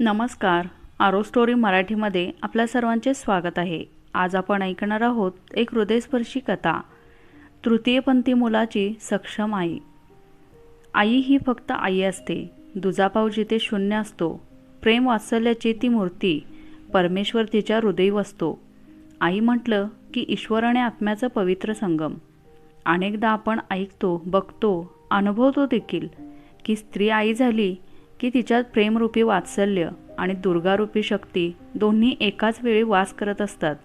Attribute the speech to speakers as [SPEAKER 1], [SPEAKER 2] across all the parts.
[SPEAKER 1] नमस्कार. आरो स्टोरी मराठीमध्ये आपल्या सर्वांचे स्वागत आहे. आज आपण ऐकणार आहोत एक हृदयस्पर्शी कथा. तृतीयपंथी मुलाची सक्षम आई. आई ही फक्त आई असते. दुजापाव जिथे शून्य असतो प्रेम वात्सल्याची ती मूर्ती परमेश्वर तिच्या हृदय वसतो. आई म्हटलं की ईश्वर आणि आत्म्याचं पवित्र संगम. अनेकदा आपण ऐकतो बघतो अनुभवतो देखील की स्त्री आई झाली की तिच्यात प्रेमरूपी वात्सल्य आणि दुर्गारूपी शक्ती दोन्ही एकाच वेळी वास करत असतात.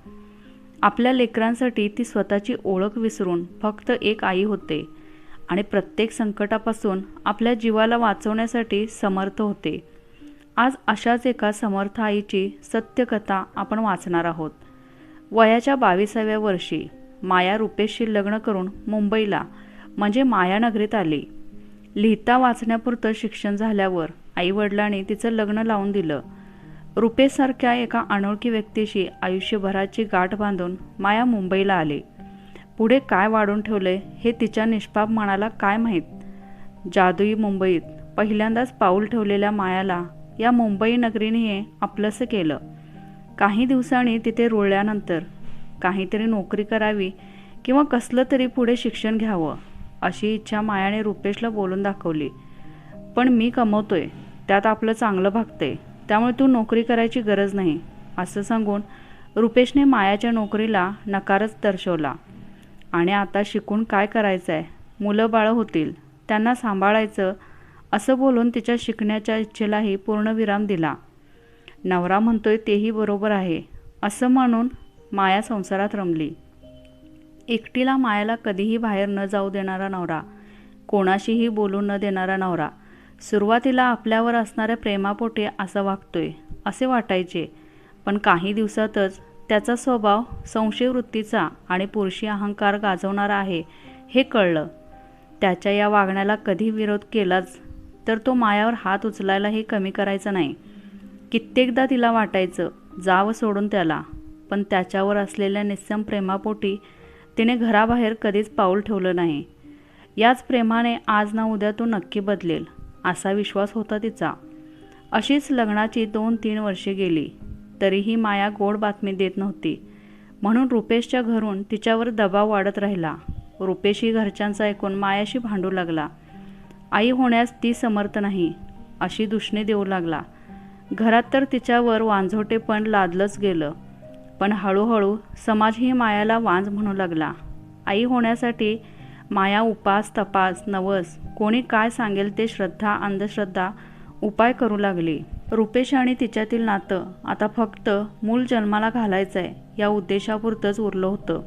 [SPEAKER 1] आपल्या लेकरांसाठी ती स्वतःची ओळख विसरून फक्त एक आई होते आणि प्रत्येक संकटापासून आपल्या जीवाला वाचवण्यासाठी समर्थ होते. आज अशाच एका समर्थ आईची सत्यकथा आपण वाचणार आहोत. वयाच्या बावीसाव्या वर्षी माया रुपेशशी लग्न करून मुंबईला म्हणजे मायानगरीत आली. लिहिता वाचण्यापुरतं शिक्षण झाल्यावर आईवडिलांनी तिचं लग्न लावून दिलं. रुपेसारख्या एका अनोळखी व्यक्तीशी आयुष्यभराची गाठ बांधून माया मुंबईला आली. पुढे काय वाढून ठेवले हे तिच्या निष्पाप मनाला काय माहीत? जादुई मुंबईत पहिल्यांदाच पाऊल ठेवलेल्या मायाला या मुंबई नगरीने आपलंसं केलं. काही दिवसांनी तिथे रुळल्यानंतर काहीतरी नोकरी करावी किंवा कसलं तरी पुढे शिक्षण घ्यावं. अशी इच्छा मायाने रुपेशला बोलून दाखवली. पण मी कमवतोय त्यात आपलं चांगलं भागतंय त्यामुळे तू नोकरी करायची गरज नाही असं सांगून रुपेशने मायाच्या नोकरीला नकारच दर्शवला. आणि आता शिकून काय करायचं आहे मुलं बाळं होतील त्यांना सांभाळायचं असं बोलून तिच्या शिकण्याच्या इच्छेलाही पूर्णविराम दिला. नवरा म्हणतोय तेही बरोबर आहे असं मानून माया संसारात रमली. एकटीला मायाला कधीही बाहेर न जाऊ देणारा नवरा कोणाशीही बोलू न देणारा नवरा सुरुवातीला आपल्यावर असणाऱ्या प्रेमापोटे असं वागतोय असे वाटायचे. पण काही दिवसातच त्याचा स्वभाव संशयवृत्तीचा आणि पुरुषी अहंकार गाजवणारा आहे हे कळलं. त्याच्या या वागण्याला कधी विरोध केलाच तर तो मायावर हात उचलायलाही कमी करायचा नाही. कित्येकदा तिला वाटायचं जावं सोडून त्याला. पण त्याच्यावर असलेल्या निस्सम प्रेमापोटी तिने घराबाहेर कधीच पाऊल ठेवलं नाही. याच प्रेमाने आज ना उद्या तो नक्की बदलेल असा विश्वास होता तिचा. अशीच लग्नाची दोन तीन वर्षे गेली तरीही माया गोड बातमी देत नव्हती. म्हणून रुपेशच्या घरून तिच्यावर दबाव वाढत राहिला. रुपेशही घरच्यांचा ऐकून मायाशी भांडू लागला. आई होण्यास ती समर्थ नाही अशी दुष्णी देऊ लागला. घरात तर तिच्यावर वांझोटेपण लादलंच गेलं. पण हळूहळू समाजही मायाला वांज म्हणू लागला. आई होण्यासाठी माया उपास तपास नवस कोणी काय सांगेल ते श्रद्धा अंधश्रद्धा उपाय करू लागली. रुपेश आणि तिच्यातील नातं आता फक्त मूल जन्माला घालायचं आहे या उद्देशापुरतंच उरलं होतं.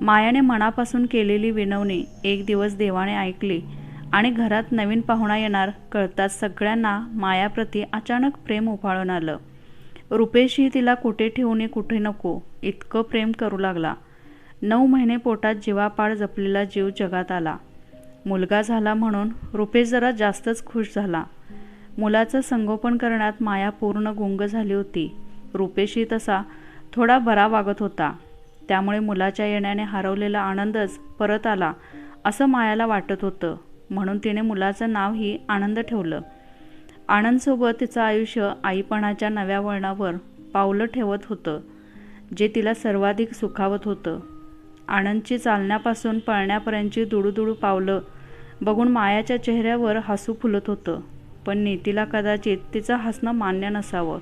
[SPEAKER 1] मायाने मनापासून केलेली विनवणी एक दिवस देवाने ऐकली आणि घरात नवीन पाहुणा येणार कळताच सगळ्यांना मायाप्रती अचानक प्रेम उफाळून आलं. रुपेशही तिला कुठे ठेवणे कुठे नको इतकं प्रेम करू लागला. नऊ महिने पोटात जीवापाड जपलेला जीव जगात आला. मुलगा झाला म्हणून रुपेश जरा जास्तच खुश झाला. मुलाचं संगोपन करण्यात माया पूर्ण गुंग झाली होती. रुपेशही तसा थोडा बरा वागत होता. त्यामुळे मुलाच्या येण्याने हरवलेला आनंदच परत आला असं मायाला वाटत होतं. म्हणून तिने मुलाचं नावही आनंद ठेवलं. आनंदसोबत तिचं आयुष्य आईपणाच्या नव्या वळणावर पावलं ठेवत होतं जे तिला सर्वाधिक सुखावत होतं. आनंदची चालण्यापासून पळण्यापर्यंतची दुडूदुडू पावलं बघून मायाच्या चेहऱ्यावर हसू फुलत होतं पण नीतीला कदाचित तिचं हसणं मान्य नसावं.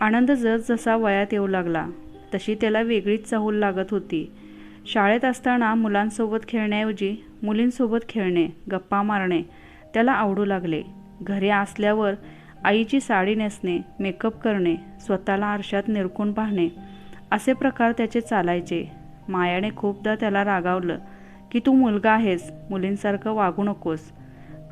[SPEAKER 1] आनंद जसजसा वयात येऊ लागला तशी त्याला वेगळीच चाहूल लागत होती. शाळेत असताना मुलांसोबत खेळण्याऐवजी मुलींसोबत खेळणे गप्पा मारणे त्याला आवडू लागले. घरी असल्यावर आईची साडी नेसणे मेकअप करणे स्वतःला आरशात निरखून पाहणे असे प्रकार त्याचे चालायचे. मायाने खूपदा त्याला रागावलं की तू मुलगा आहेस मुलींसारखं वागू नकोस.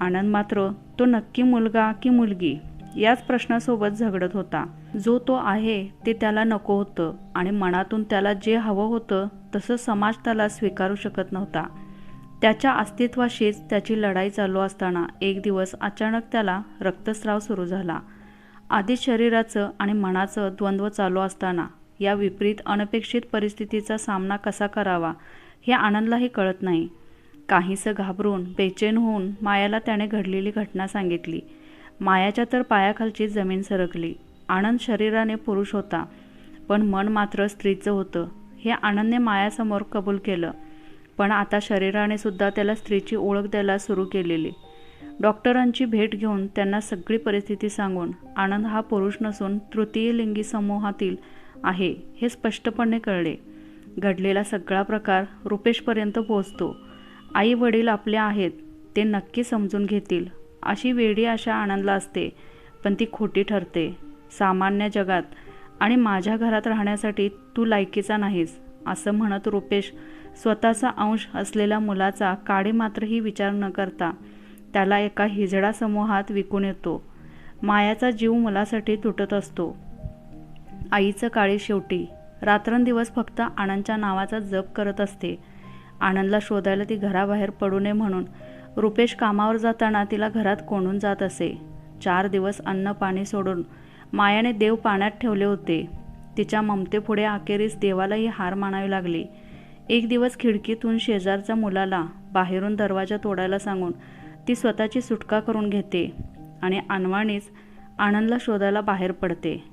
[SPEAKER 1] आनंद मात्र तो नक्की मुलगा की मुलगी? याच प्रश्नासोबत झगडत होता. जो तो आहे ते त्याला नको होतं आणि मनातून त्याला जे हवं होतं तसं समाज त्याला स्वीकारू शकत नव्हता. त्याच्या अस्तित्वाशीच त्याची लढाई चालू असताना एक दिवस अचानक त्याला रक्तस्राव सुरू झाला. आधी शरीराचं आणि मनाचं द्वंद्व चालू असताना या विपरीत अनपेक्षित परिस्थितीचा सामना कसा करावा हे आनंदलाही कळत नाही. काहीसं घाबरून बेचैन होऊन मायाला त्याने घडलेली घटना सांगितली. मायाच्या तर पायाखालची जमीन सरकली. आनंद शरीराने पुरुष होता पण मन मात्र स्त्रीचं होतं हे आनंदने मायासमोर कबूल केलं. पण आता शरीराने सुद्धा त्याला स्त्रीची ओळख द्यायला सुरू केलेली. डॉक्टरांची भेट घेऊन त्यांना सगळी परिस्थिती सांगून आनंद हा पुरुष नसून तृतीय लिंगी समूहातील आहे हे स्पष्टपणे कळले. घडलेला सगळा प्रकार रुपेशपर्यंत पोहोचतो. आई वडील आपले आहेत ते नक्की समजून घेतील. अशी वेडी आशा आनंदला असते पण ती खोटी ठरते. सामान्य जगात आणि माझ्या घरात राहण्यासाठी तू लायकीचा नाहीस असं म्हणत रुपेश स्वतःचा अंश असलेल्या मुलाचा काडी मात्रही विचार न करता त्याला एका हिजडा समूहात विकून येतो. मायाचा जीव मुलासाठी तुटत असतो. आईचं काळी शेवटी. रात्रंदिवस फक्त आनंदच्या नावाचा जप करत असते. आनंदला शोधायला ती घराबाहेर पडू नये म्हणून रुपेश कामावर जाताना तिला घरात कोंडून जात असे. चार दिवस अन्न पाणी सोडून मायाने देव पाण्यात ठेवले होते. तिच्या ममतेपुढे अखेरीस देवालाही हार मानावी लागली. एक दिवस खिडकीतून शेजारच्या मुलाला बाहेरून दरवाजा तोडायला सांगून ती स्वतःची सुटका करून घेते आणि अनवाणीच आनंदला शोधायला बाहेर पडते.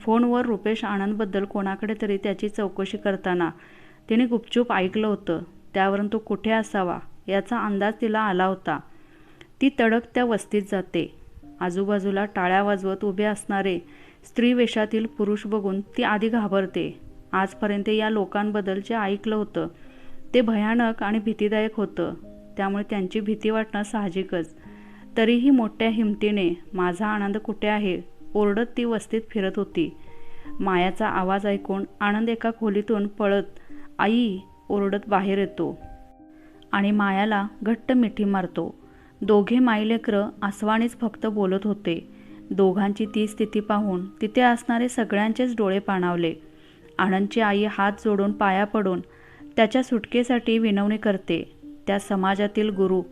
[SPEAKER 1] फोनवर रुपेश आनंदबद्दल कोणाकडे तरी त्याची चौकशी करताना तिने गुपचूप ऐकलं होतं. त्यावरून तो कुठे असावा याचा अंदाज तिला आला होता. ती तडक त्या वस्तीत जाते. आजूबाजूला टाळ्या वाजवत उभे असणारे स्त्री वेशातील पुरुष बघून ती आधी घाबरते. आजपर्यंत या लोकांबद्दल जे ऐकलं होतं ते भयानक आणि भीतीदायक होतं. त्यामुळे त्यांची भीती वाटणं साहजिकच. तरीही मोठ्या हिमतीने माझा आनंद कुठे आहे? ओरडत ती वस्तीत फिरत होती. मायाचा आवाज ऐकून आनंद एका खोलीतून पळत आई ओरडत बाहेर येतो. आणि मायाला घट्ट मिठी मारतो. दोघे माईलेकरं आसवाणीच फक्त बोलत होते. दोघांची ती स्थिती पाहून तिथे असणारे सगळ्यांचेच डोळे पाणावले. आनंदची आई हात जोडून पाया पडून त्याच्या सुटकेसाठी विनवणी करते. त्या समाजातील गुरु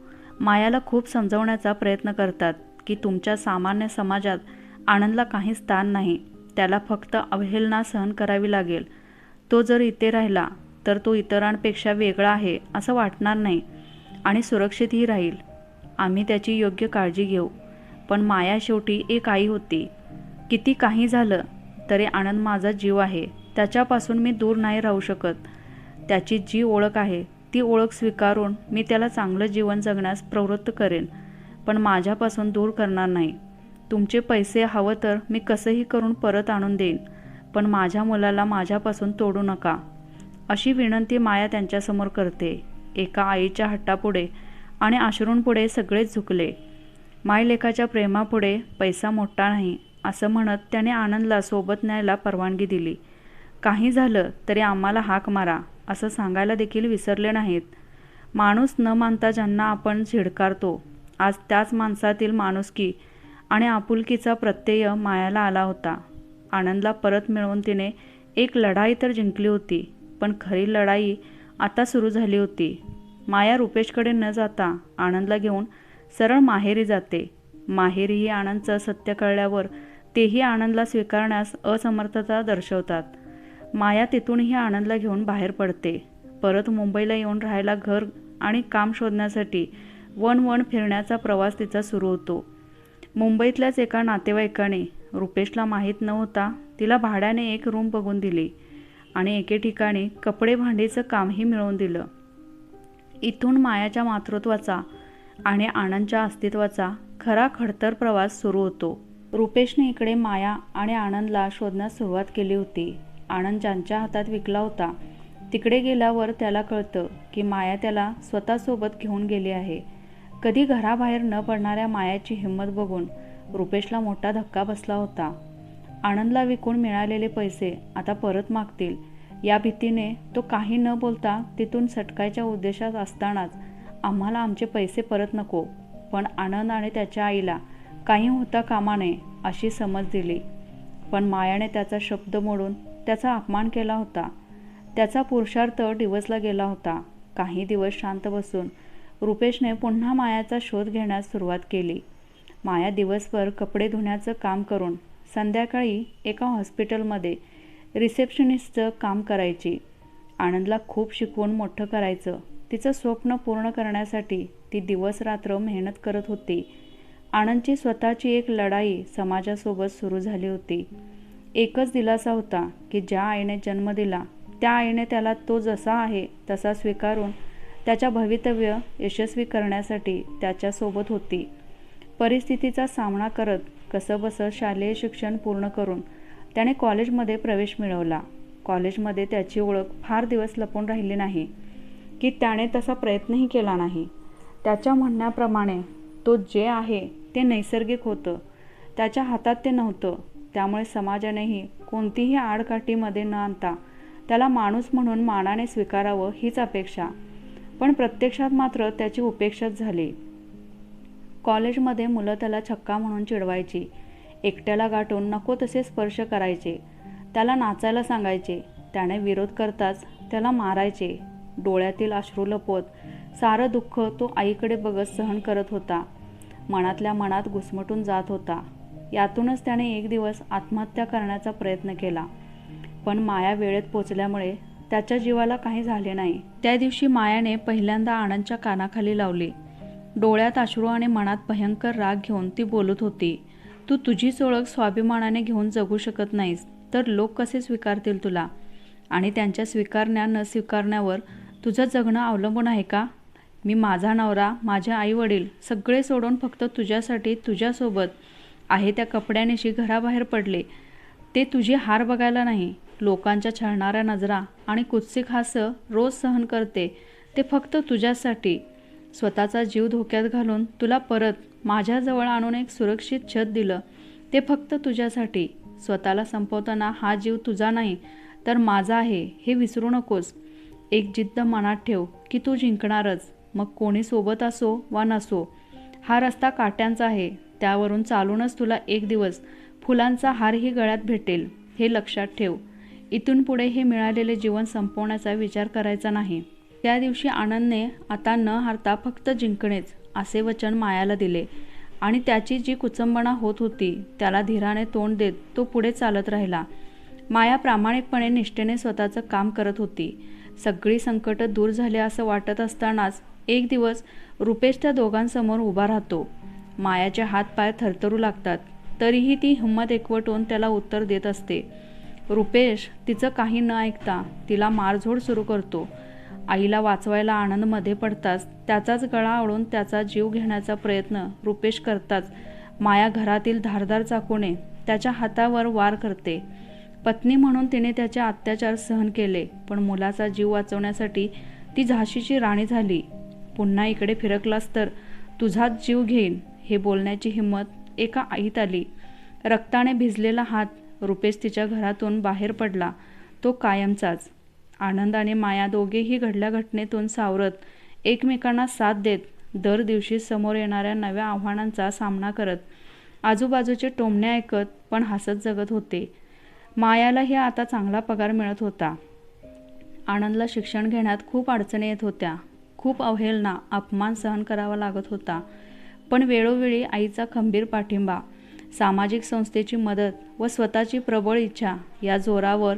[SPEAKER 1] मायाला खूप समजवण्याचा प्रयत्न करतात की तुमच्या सामान्य समाजात आनंदला काही स्थान नाही. त्याला फक्त अवहेलना सहन करावी लागेल. तो जर इथे राहिला तर तो इतरांपेक्षा वेगळा आहे असं वाटणार नाही आणि सुरक्षितही राहील. आम्ही त्याची योग्य काळजी घेऊ. पण माया शेवटी एक आई होती. किती काही झालं तरी आनंद माझा जीव आहे. त्याच्यापासून मी दूर नाही राहू शकत. त्याची जी ओळख आहे ती ओळख स्वीकारून मी त्याला चांगलं जीवन जगण्यास प्रवृत्त करेन पण माझ्यापासून दूर करणार नाही. तुमचे पैसे हवं तर मी कसंही करून परत आणून देईन पण माझ्या मुलाला माझ्यापासून तोडू नका. अशी विनंती माया त्यांच्यासमोर करते. एका आईच्या हट्टापुढे आणि आश्रूंपुढे सगळेच झुकले. मायलेखाच्या प्रेमापुढे पैसा मोठा नाही असं म्हणत त्याने आनंदला सोबत न्यायला परवानगी दिली. काही झालं तरी आम्हाला हाक मारा असं सांगायला देखील विसरले नाहीत. माणूस न मानता ज्यांना आपण झिडकारतो आज त्याच माणसातील माणुसकी आणि आपुलकीचा प्रत्यय मायाला आला होता. आनंदला परत मिळवून तिने एक लढाई तर जिंकली होती पण खरी लढाई आता सुरू झाली होती. माया रुपेशकडे न जाता आनंदला घेऊन सरळ माहेरी जाते. माहेरीही आनंदचं सत्य कळल्यावर तेही आनंदला स्वीकारण्यास असमर्थता दर्शवतात. माया तिथूनही आनंदला घेऊन बाहेर पडते. परत मुंबईला येऊन राहायला घर आणि काम शोधण्यासाठी वन वन फिरण्याचा प्रवास तिचा सुरू होतो. मुंबईतल्याच एका नातेवाईकाने रुपेशला माहीत नव्हता तिला भाड्याने एक रूम बघून दिली आणि एके ठिकाणी कपडे भांडीचं कामही मिळवून दिलं. इथून मायाच्या मातृत्वाचा आणि आनंदच्या अस्तित्वाचा खरा खडतर प्रवास सुरू होतो. रुपेशने इकडे माया आणि आनंदला शोधण्यास सुरुवात केली होती. आनंद ज्यांच्या हातात विकला होता तिकडे गेल्यावर त्याला कळतं की माया त्याला स्वतःसोबत घेऊन गेली आहे. कधी घराबाहेर न पडणाऱ्या मायाची हिंमत बघून रुपेशला मोठा धक्का बसला होता. आनंदला विकून मिळालेले पैसे आता परत मागतील. या भीतीने तो काही न बोलता तिथून सटकायच्या उद्देशात असतानाच आम्हाला आमचे पैसे परत नको पण आनंद आणि त्याच्या आईला काही होता कामा नये अशी समज दिली. पण मायाने त्याचा शब्द मोडून त्याचा अपमान केला होता. त्याचा पुरुषार्थ डिवसला गेला होता. काही दिवस शांत बसून रुपेशने पुन्हा मायाचा शोध घेण्यास सुरुवात केली. माया दिवसभर कपडे धुण्याचं काम करून संध्याकाळी एका हॉस्पिटलमध्ये रिसेप्शनिस्टचं काम करायची. आनंदला खूप शिकवून मोठं करायचं. तिचं स्वप्न पूर्ण करण्यासाठी ती दिवस रात्र मेहनत करत होती. आनंदची स्वतःची एक लढाई समाजासोबत सुरू झाली होती. एकच दिलासा होता की ज्या आईने जन्म दिला त्या आईने त्याला तो जसा आहे तसा स्वीकारून त्याच्या भवितव्य यशस्वी करण्यासाठी त्याच्यासोबत होती. परिस्थितीचा सामना करत कसंबसं शालेय शिक्षण पूर्ण करून त्याने कॉलेजमध्ये प्रवेश मिळवला. कॉलेजमध्ये त्याची ओळख फार दिवस लपून राहिली नाही की त्याने तसा प्रयत्नही केला नाही. त्याच्या म्हणण्याप्रमाणे तो जे आहे ते नैसर्गिक होतं. त्याच्या हातात ते नव्हतं. त्यामुळे समाजानेही कोणतीही आडकाठीमध्ये न आणता त्याला माणूस म्हणून मानाने स्वीकारावं हीच अपेक्षा. पण प्रत्यक्षात मात्र त्याची उपेक्षाच झाली. कॉलेजमध्ये मुलं त्याला छक्का म्हणून चिडवायची. एकट्याला गाठून नको तसे स्पर्श करायचे. त्याला नाचायला सांगायचे. त्याने विरोध करताच त्याला मारायचे. डोळ्यातील अश्रू लपवत सारं दुःख तो आईकडे बघत सहन करत होता. मनातल्या मनात घुसमटून जात होता. यातूनच त्याने एक दिवस आत्महत्या करण्याचा प्रयत्न केला. पण माया वेळेत पोचल्यामुळे त्याच्या जीवाला काही झाले नाही. त्या दिवशी मायाने पहिल्यांदा आनंदच्या कानाखाली लावली. डोळ्यात अश्रू आणि मनात भयंकर राग घेऊन ती बोलत होती तू तुझीच ओळख स्वाभिमानाने घेऊन जगू शकत नाहीस तर लोक कसे स्वीकारतील तुला? आणि त्यांच्या स्वीकारण्या न स्वीकारण्यावर तुझं जगणं अवलंबून आहे का? मी माझा नवरा माझे आई वडील सगळे सोडून फक्त तुझ्यासाठी तुझ्यासोबत आहे त्या कपड्यानेशी घराबाहेर पडले ते तुझी हार बघायला नाही. लोकांच्या छळणाऱ्या नजरा आणि कुत्सिक हासं रोज सहन करते ते फक्त तुझ्यासाठी. स्वतःचा जीव धोक्यात घालून तुला परत माझ्याजवळ आणून एक सुरक्षित छत दिलं ते फक्त तुझ्यासाठी. स्वतःला संपवताना हा जीव तुझा नाही तर माझा आहे हे विसरू नकोस. एक जिद्द मनात ठेव की तू जिंकणारच. मग कोणी सोबत असो वा नसो हा रस्ता काट्यांचा आहे. त्यावरून चालूनच तुला एक दिवस फुलांचा हारही गळ्यात भेटेल हे लक्षात ठेव. इथून पुढे हे मिळालेले जीवन संपवण्याचा विचार करायचा नाही. त्या दिवशी आनंदने आता न हारता फक्त जिंकणेच असे वचन मायाला दिले. आणि त्याची जी कुचंबणा होत होती त्याला धीराने तोंड देत तो पुढे चालत राहिला. माया प्रामाणिकपणे निष्ठेने स्वतःचं काम करत होती. सगळी संकटं दूर झाले असं वाटत असतानाच एक दिवस रुपेश त्या दोघांसमोर उभा राहतो. मायाचे हातपाय थरथरू लागतात. तरीही ती हिंमत एकवटून त्याला उत्तर देत असते. रुपेश तिचं काही न ऐकता तिला मारझोड सुरू करतो. आईला वाचवायला आनंदमध्ये पडताच त्याचाच गळा ओढून त्याचा जीव घेण्याचा प्रयत्न रुपेश करताच माया घरातील धारदार चाकूने त्याच्या हातावर वार करते. पत्नी म्हणून तिने त्याचे अत्याचार सहन केले पण मुलाचा जीव वाचवण्यासाठी ती झाशीची राणी झाली. पुन्हा इकडे फिरकलास तर तुझाच जीव घेईन. हे बोलण्याची हिंमत एका आईत आली. रक्ताने भिजलेला हात रुपेश तिच्या घरातून बाहेर पडला. तो कायमचाच. आनंद आणि माया दोघेही घडल्या घटनेतून सावरत एकमेकांना साथ देत दर दिवशी समोर येणाऱ्या नव्या आव्हानांचा सामना करत आजूबाजूचे टोमणे ऐकत पण हसत जगत होते. मायालाही आता चांगला पगार मिळत होता. आनंदला शिक्षण घेण्यात खूप अडचणी येत होत्या. खूप अवहेलना अपमान सहन करावा लागत होता. पण वेळोवेळी आईचा खंबीर पाठिंबा सामाजिक संस्थेची मदत व स्वतःची प्रबळ इच्छा या जोरावर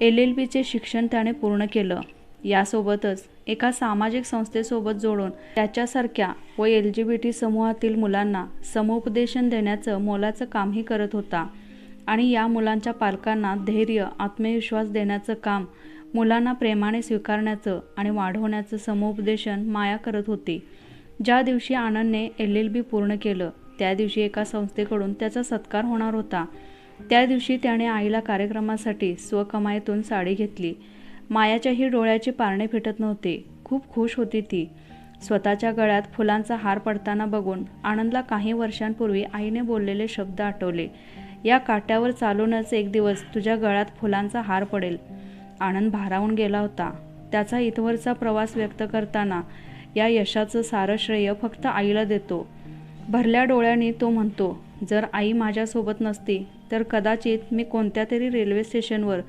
[SPEAKER 1] एल एल बीचे शिक्षण त्याने पूर्ण केलं. यासोबतच एका सामाजिक संस्थेसोबत जोडून त्याच्यासारख्या व एल जी बी टी समूहातील मुलांना समुपदेशन देण्याचं मोलाचं कामही करत होता आणि या मुलांच्या पालकांना धैर्य आत्मविश्वास देण्याचं काम मुलांना प्रेमाने स्वीकारण्याचं आणि वाढवण्याचं समुपदेशन माया करत होती. ज्या दिवशी आनंदने एल एल बी पूर्ण केलं त्या दिवशी एका संस्थेकडून त्याचा सत्कार होणार होता. त्या दिवशी त्याने आईला कार्यक्रमासाठी स्वकमाईतून साडी घेतली. मायाच्याही डोळ्याची पारणे फिटत नव्हते. खूप खुश होती ती. स्वतःच्या गळ्यात फुलांचा हार पडताना बघून आनंदला काही वर्षांपूर्वी आईने बोललेले शब्द आठवले. या काट्यावर चालूनच एक दिवस तुझ्या गळ्यात फुलांचा हार पडेल. आनंद भारावून गेला होता. त्याचा इथवरचा प्रवास व्यक्त करताना या यशाचं सारं श्रेय फक्त आईला देतो. भरल्या डोळ्यांनी तो म्हणतो जर आई माझ्यासोबत नसती तर कदाचित मी कोणत्या तरी रेल्वे स्टेशनवर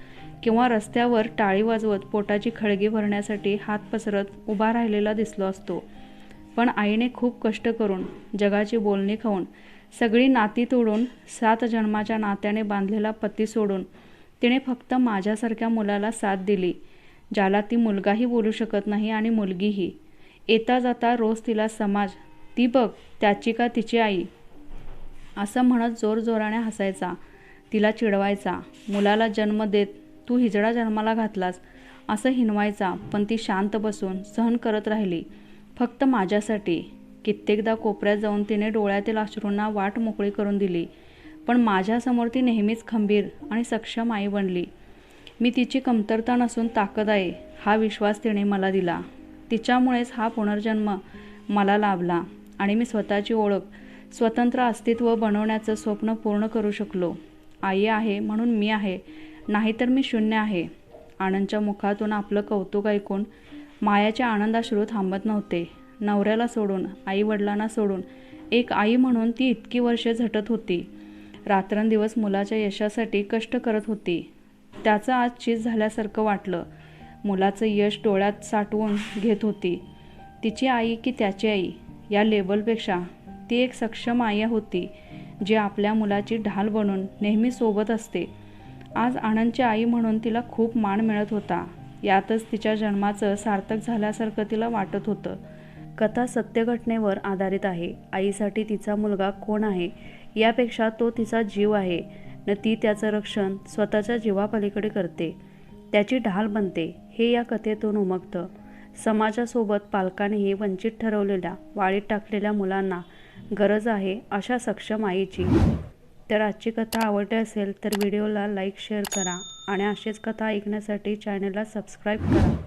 [SPEAKER 1] किंवा रस्त्यावर टाळी वाजवत पोटाची खळगी भरण्यासाठी हात पसरत उभा राहिलेला दिसलो असतो. पण आईने खूप कष्ट करून जगाची बोलणी खाऊन सगळी नाती तोडून सात जन्माच्या नात्याने बांधलेला पती सोडून तिने फक्त माझ्यासारख्या मुलाला साथ दिली ज्याला ती मुलगाही बोलू शकत नाही आणि मुलगीही. येता जाता रोज तिला समाज ती बघ त्याची का तिची आई? असं म्हणत जोरजोराने हसायचा. तिला चिडवायचा. मुलाला जन्म देत तू हिजडा जन्माला घातलास असं हिनवायचा. पण ती शांत बसून सहन करत राहिली. फक्त माझ्यासाठी. कित्येकदा कोपऱ्यात जाऊन तिने डोळ्यातील अश्रूंना वाट मोकळी करून दिली. पण माझ्यासमोर ती नेहमीच खंबीर आणि सक्षम आई बनली. मी तिची कमतरता नसून ताकद आहे हा विश्वास तिने मला दिला. तिच्यामुळेच हा पुनर्जन्म मला लाभला आणि मी स्वतःची ओळख स्वतंत्र अस्तित्व बनवण्याचं स्वप्न पूर्ण करू शकलो. आई आहे म्हणून मी आहे नाहीतर मी शून्य आहे. आनंदच्या मुखातून आपलं कौतुक ऐकून मायाचे आनंदाश्रू थांबत नव्हते. नवऱ्याला सोडून आई वडिलांना सोडून एक आई म्हणून ती इतकी वर्षे झटत होती. रात्रंदिवस मुलाच्या यशासाठी कष्ट करत होती. त्याचं आज चीज झाल्यासारखं वाटलं. मुलाचं यश डोळ्यात साठवून घेत होती. तिची आई की त्याची आई या लेबलपेक्षा ती एक सक्षम आई होती जी आपल्या मुलाची ढाल बनून नेहमी सोबत असते. आज आनंदची आई म्हणून तिला खूप मान मिळत होता. यातच तिच्या जन्माचं सार्थक झाल्यासारखं तिला वाटत होतं. कथा सत्यघटनेवर आधारित आहे. आईसाठी तिचा मुलगा कोण आहे? यापेक्षा तो तिचा जीव आहे. न ती त्याचं रक्षण स्वतःच्या जीवापलीकडे करते. त्याची ढाल बनते. हे या कथेतून उमगतं. समाजासोबत पालकांनीही वंचित ठरवलेल्या वाळीत टाकलेल्या मुलांना गरज आहे अशा सक्षम आईची. तर आजची कथा आवडली असेल तर व्हिडिओला लाईक शेअर करा आणि अशीच कथा ऐकण्यासाठी चॅनलला सबस्क्राईब करा.